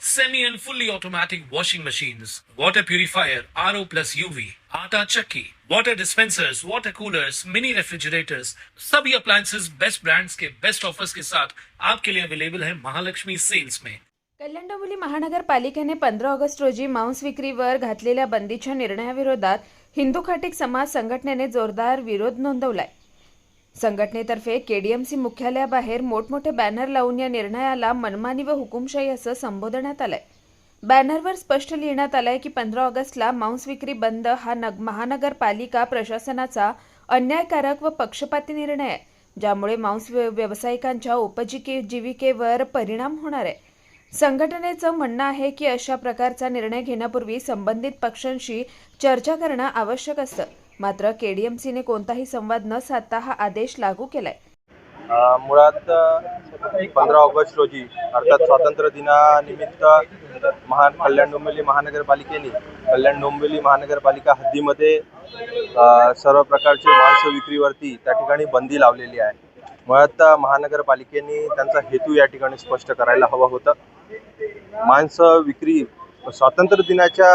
semi and fully automatic washing machines, water purifier, RO plus UV, आटा चक्की, water dispensers, water coolers, mini refrigerators, सभी appliances best brands के best offers के साथ आपके लिए अवेलेबल है महालक्ष्मी सेल्स में। कल्याण डोंबिवली महानगरपालिकेने पंधरा ऑगस्ट रोजी मांस विक्रीवर घातलेल्या बंदीच्या निर्णयाविरोधात हिंदू खाटिक समाज संघटनेने जोरदार विरोध नोंदवलाय. संघटनेतर्फे केडीएमसी मुख्यालयाबाहेर मोठमोठे बॅनर लावून या निर्णयाला मनमानी व हुकुमशाही असं संबोधण्यात आलंय. बॅनरवर स्पष्ट लिहिण्यात आलंय की पंधरा ऑगस्टला मांस विक्री बंद हा नग महानगरपालिका प्रशासनाचा अन्यायकारक व पक्षपाती निर्णय आहे ज्यामुळे मांस व्यावसायिकांच्या उपजीविकेवर जीविकेवर परिणाम होणार आहे. संघटनेचं म्हणणं आहे की अशा प्रकारचा निर्णय घेण्यापूर्वी संबंधित पक्षांशी चर्चा करणं आवश्यक असतं. मात्र केडीएमसीने कोणताही संवाद न साधता हा आदेश लागू केलाय. मुळात पंधरा ऑगस्ट रोजी अर्थात स्वातंत्र्य दिनानिमित्त महान कल्याण डोंबिवली महानगरपालिकेने कल्याण डोंबिवली महानगरपालिका हद्दीमध्ये सर्व प्रकारचे मांस विक्रीवरती त्या ठिकाणी बंदी लावलेली आहे. मुळात महानगरपालिकेने त्यांचा हेतू या ठिकाणी स्पष्ट करायला हवा होतं. मांस विक्री स्वातंत्र्य दिनाच्या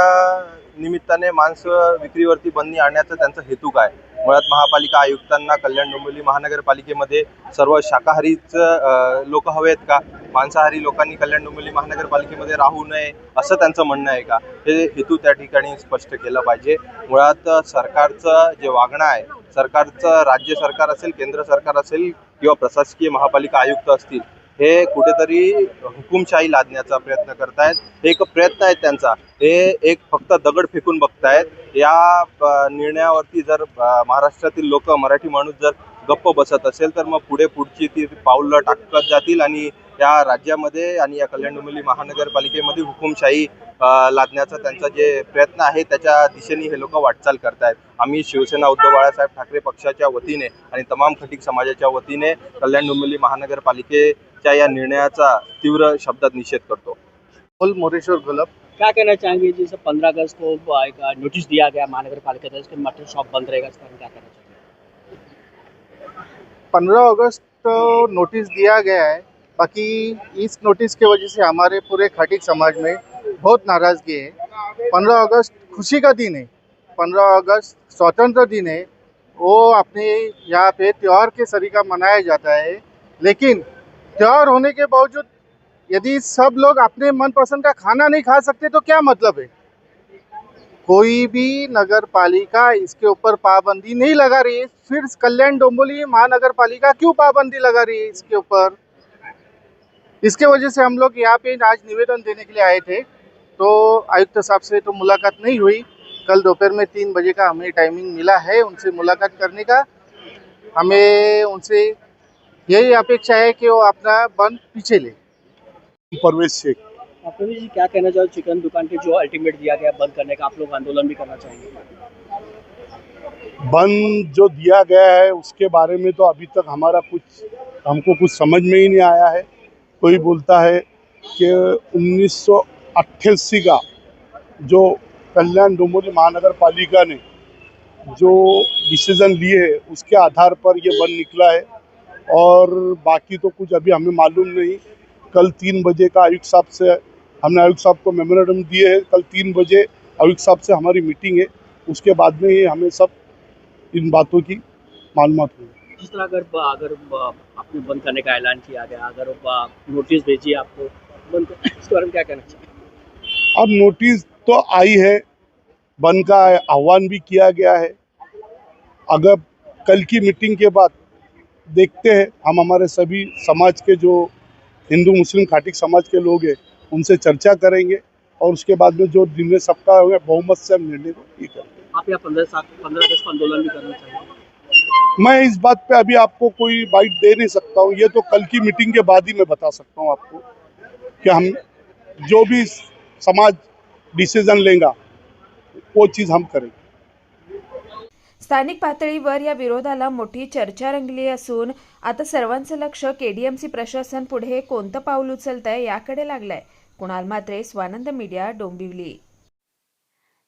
निमित्ताने मांस विक्रीवरती बंदी आणण्याचा त्यांचा हेतू काय? मुळात महापालिका आयुक्तांना कल्याण डोंबिवली महानगरपालिकेमध्ये सर्व शाकाहारीच लोक हवेत का? मांसाहारी लोकांनी कल्याण डोंबिवली महानगरपालिकेमध्ये राहू नये असं त्यांचं म्हणणं आहे का? हे हेतू त्या ठिकाणी स्पष्ट केलं पाहिजे. मुळात सरकारचं जे वागणं आहे सरकारचं राज्य सरकार असेल केंद्र सरकार असेल किंवा प्रशासकीय महापालिका आयुक्त असतील हे कुठेतरी हुकुमशाही लादण्याचा प्रयत्न करतायत. हे एक प्रयत्न आहे त्यांचा. हे एक फक्त दगड फेकून बघतायत. या निर्णयावरती जर महाराष्ट्रातील लोक मराठी माणूस जर गप्प बसत असेल तर मग पुढे पुढची ती पावलं टाकत जातील आणि या राज्यामध्ये आणि या कल्याण डोंबिवली महानगरपालिकेमध्ये हुकुमशाही लादण्याचा त्यांचा जे प्रयत्न आहे त्याच्या दिशेने हे लोक वाटचाल करतायत. आम्ही शिवसेना उद्धव बाळासाहेब ठाकरे पक्षाच्या वतीने आणि तमाम खटीक समाजाच्या वतीने कल्याण डोंबिवली महानगरपालिकेच्या या निर्णयाचा तीव्र शब्दात निषेध करतो. मोरेश्वर गुलब क्या कहना चाहेंगे? जैसे पंद्रह अगस्त को एक नोटिस दिया गया महानगर पालिका तरफ से मटन शॉप बंद रहेगा इस पर हम क्या कहना चाहेंगे? पंद्रह अगस्त को नोटिस दिया गया है। बाकी इस नोटिस की वजह से हमारे पूरे खाटिक समाज में बहुत नाराज़गी है। पंद्रह अगस्त खुशी का दिन है। पंद्रह अगस्त स्वतंत्र दिन है। वो अपने यहाँ पे त्यौहार के सरीका मनाया जाता है। लेकिन त्यौहार होने के बावजूद यदि सब लोग अपने मनपसंद का खाना नहीं खा सकते तो क्या मतलब है? कोई भी नगर पालिका इसके ऊपर पाबंदी नहीं लगा रही है। फिर कल्याण डोंबिवली महानगर पालिका क्यों पाबंदी लगा रही है इसके ऊपर? इसके वजह से हम लोग यहाँ पे आज निवेदन देने के लिए आए थे। तो आयुक्त साहब से तो मुलाकात नहीं हुई। कल दोपहर में तीन बजे का हमें टाइमिंग मिला है उनसे मुलाकात करने का। हमें उनसे यही अपेक्षा है कि वो अपना बंद पीछे ले। परवेज शेख। जी क्या कहना चाहो? चिकन दुकान के जो अल्टीमेट दिया गया बंद करने का आप लोग आंदोलन भी करना चाहेंगे? बंद जो दिया गया है उसके बारे में तो अभी तक हमारा कुछ हमको कुछ समझ में ही नहीं आया है। कोई बोलता है कि उन्नीस सौ अट्ठासी का जो कल्याण डोंबिवली महानगर पालिका ने जो डिसीज़न लिए है, उसके आधार पर ये बंद निकला है। और बाकी तो कुछ अभी हमें मालूम नहीं। कल तीन बजे का आयुक्त साहब से हमने, आयुक्त साहब को मेमोरेंडम दिए है। कल तीन बजे आयुक्त साहब से हमारी मीटिंग है। उसके बाद में ही हमें सब इन बातों की मालूम होगी। अगर अगर आपने बंद करने का ऐलान किया गया। अगर नोटिस भेजी आपको। बंद इसके बारे में क्या कहना चाहिए अब नोटिस तो आई है। बंद का आह्वान भी किया गया है। अगर कल की मीटिंग के बाद देखते हैं हम हमारे सभी समाज के जो हिंदू मुस्लिम खाटिक समाज के लोग हैं उनसे चर्चा करेंगे और उसके बाद में जो दिन निर्णय सबका होगा बहुमत से हम निर्णय को ये करेंगे आप यहाँ पंद्रह पंद्रह अगस्त को आंदोलन भी करना चाहेंगे? मैं इस बात पे अभी आपको कोई बाइट दे नहीं सकता हूँ। ये तो कल की मीटिंग के बाद ही मैं बता सकता हूँ आपको कि हम जो भी समाज डिसीज़न लेगा, वो चीज़ हम करेंगे। स्थानिक पातळीवर या विरोधाला मोठी चर्चा रंगली असून, आता सर्वांचं लक्ष केडीएमसी प्रशासन पुढे कोणतं पाऊल उचलतंय याकडे लागलंय. कुणाल मात्रे स्वानंद मीडिया, डोंबिवली.